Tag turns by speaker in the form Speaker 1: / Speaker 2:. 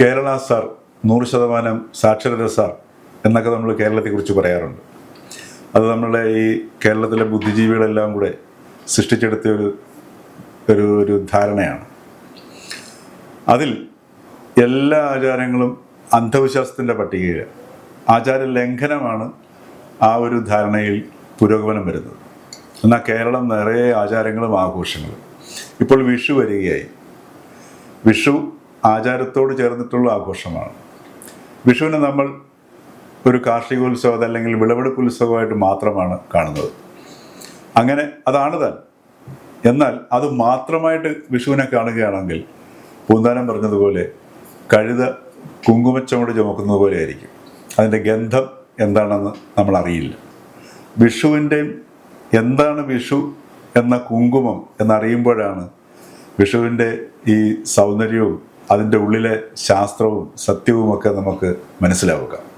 Speaker 1: Kerala sir നൂറ് ശതമാനം സാക്ഷരത സാർ എന്നൊക്കെ നമ്മൾ കേരളത്തെക്കുറിച്ച് പറയാറുണ്ട്. അത് നമ്മളുടെ ഈ കേരളത്തിലെ ബുദ്ധിജീവികളെല്ലാം കൂടെ സൃഷ്ടിച്ചെടുത്ത ഒരു ഒരു ഒരു ധാരണയാണ്. അതിൽ എല്ലാ ആചാരങ്ങളും അന്ധവിശ്വാസത്തിന്റെ പട്ടികയിൽ ആചാര ലംഘനമാണ് ആ ഒരു ധാരണയിൽ പുരോഗമനം വരുന്നത്. എന്നാൽ കേരളം നിറയെ ആചാരങ്ങളും ആഘോഷങ്ങളും. ഇപ്പോൾ വിഷു വരികയായി. വിഷു ആചാരത്തോട് ചേർന്നിട്ടുള്ള ആഘോഷമാണ്. വിഷുവിനെ നമ്മൾ ഒരു കാർഷികോത്സവം അതല്ലെങ്കിൽ വിളവെടുപ്പ് ഉത്സവമായിട്ട് മാത്രമാണ് കാണുന്നത്. അങ്ങനെ അതാണ് താൻ. എന്നാൽ അത് മാത്രമായിട്ട് വിഷുവിനെ കാണുകയാണെങ്കിൽ പൂന്താനം പറഞ്ഞതുപോലെ കഴുത കുങ്കുമച്ചമുട് ചുമക്കുന്നത് പോലെ ആയിരിക്കും അതിന്റെ ഗന്ധം എന്താണെന്ന് നമ്മൾ അറിയില്ല. വിഷുവിന്റെയും എന്താണ് വിഷു എന്ന കുങ്കുമം എന്നറിയുമ്പോഴാണ് വിഷുവിന്റെ ഈ സൗന്ദര്യവും അതിന്റെ ഉള്ളിലെ ശാസ്ത്രവും സത്യവുമൊക്കെ നമുക്ക് മനസ്സിലാവുക.